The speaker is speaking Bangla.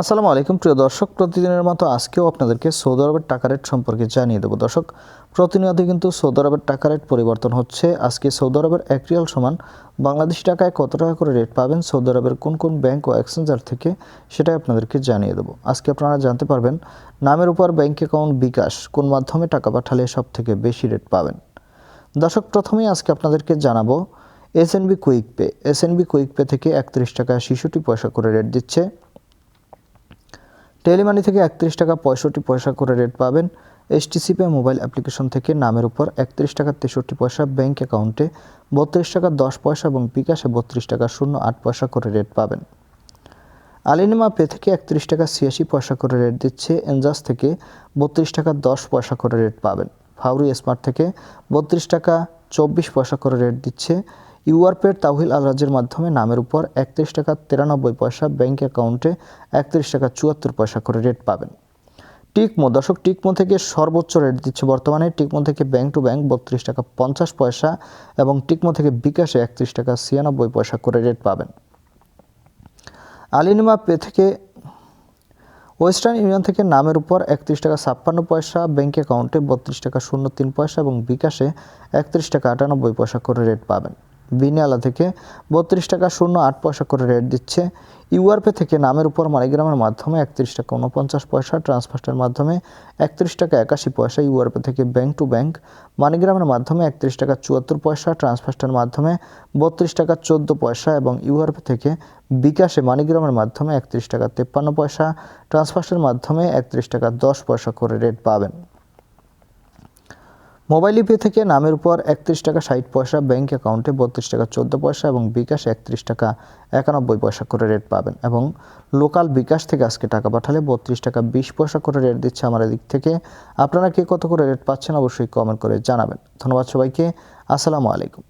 আসসালামু আলাইকুম, প্রিয় দর্শক। প্রতিদিনের মতো আজকেও আপনাদেরকে সৌদি আরবের টাকা রেট সম্পর্কে জানিয়ে দেবো। দর্শক, প্রতিনিয়ত কিন্তু সৌদি আরবের টাকা রেট পরিবর্তন হচ্ছে। আজকে সৌদি আরবের এক রিয়াল সমান বাংলাদেশি টাকায় কত টাকা করে রেট পাবেন, সৌদি আরবের কোন কোন ব্যাংক ও এক্সচেঞ্জার থেকে সেটাই আপনাদেরকে জানিয়ে দেবো। আজকে আপনারা জানতে পারবেন নামের উপর ব্যাংক অ্যাকাউন্ট বিকাশ কোন মাধ্যমে টাকা পাঠালে সব থেকে বেশি রেট পাবেন। দর্শক, প্রথমেই আজকে আপনাদেরকে জানাব SNB quick pay. SNB quick pay থেকে একত্রিশ টাকা শিশুটি পয়সা করে রেট দিচ্ছে। টেলিমানি থেকে একত্রিশ টাকা পঁয়ষট্টি পয়সা করে রেট পাবেন। এসটিসি পে মোবাইল অ্যাপ্লিকেশন থেকে নামের উপর একত্রিশ টাকা তেষট্টি পয়সা ব্যাঙ্ক অ্যাকাউন্টে, বত্রিশ টাকা দশ পয়সা এবং বিকাশে বত্রিশ টাকা শূন্য আট পয়সা করে রেট পাবেন। আলিনিমা পে থেকে একত্রিশ টাকা ছিয়াশি পয়সা করে রেট দিচ্ছে। এনজাস থেকে বত্রিশ টাকা দশ পয়সা করে রেট পাবেন। ফাউরি স্মার্ট থেকে বত্রিশ টাকা চব্বিশ পয়সা করে রেট দিচ্ছে। ইউআরপের তাহিল আলরাজের মাধ্যমে নামের উপর একত্রিশ টাকা তিরানব্বই পয়সা ব্যাংক অ্যাকাউন্টে একত্রিশ টাকা চুয়াত্তর পয়সা করে রেট পাবেন। টিকমো, দর্শক, টিকমো থেকে সর্বোচ্চ রেট দিচ্ছে বর্তমানে। টিকমো থেকে ব্যাংক টু ব্যাংক বত্রিশ টাকা পঞ্চাশ পয়সা এবং টিকমো থেকে বিকাশে একত্রিশ টাকা ছিয়ানব্বই পয়সা করে রেট পাবেন। আলিনিমা পে থেকে ওয়েস্টার্ন ইউনিয়ন থেকে নামের উপর একত্রিশ টাকা ছাপ্পান্ন পয়সা, ব্যাংক অ্যাকাউন্টে বত্রিশ টাকা শূন্য তিন পয়সা এবং বিকাশে একত্রিশ টাকা আটানব্বই পয়সা করে রেট পাবেন। বিনিয়ালা থেকে বত্রিশ টাকা শূন্য আট পয়সা করে রেট দিচ্ছে। ইউআরপে থেকে নামের উপর মানিগ্রামের মাধ্যমে একত্রিশ টাকা উনপঞ্চাশ পয়সা, ট্রান্সফার্টের মাধ্যমে একত্রিশ টাকা একাশি পয়সা, ইউআরপে থেকে ব্যাংক টু ব্যাংক মানিগ্রামের মাধ্যমে একত্রিশ টাকা চুয়াত্তর পয়সা, ট্রান্সফার্টের মাধ্যমে বত্রিশ টাকা চোদ্দ পয়সা এবং ইউআরপে থেকে বিকাশে মানিগ্রামের মাধ্যমে একত্রিশ টাকা তেপ্পান্ন পয়সা, ট্রান্সফার্টের মাধ্যমে একত্রিশ টাকা দশ পয়সা করে রেট পাবেন। মোবাইল পে থেকে নামের উপর একত্রিশ টাকা ষাট পয়সা, ব্যাংক অ্যাকাউন্টে বত্রিশ টাকা চোদ্দ পয়সা এবং বিকাশ একত্রিশ টাকা একানব্বই পয়সা করে রেট পাবেন এবং লোকাল বিকাশ থেকে আজকে টাকা পাঠালে বত্রিশ টাকা বিশ পয়সা করে রেট দিচ্ছে আমার এদিক থেকে। আপনারা কে কত করে রেট পাচ্ছেন অবশ্যই কমেন্ট করে জানাবেন। ধন্যবাদ সবাইকে। আসসালামু আলাইকুম।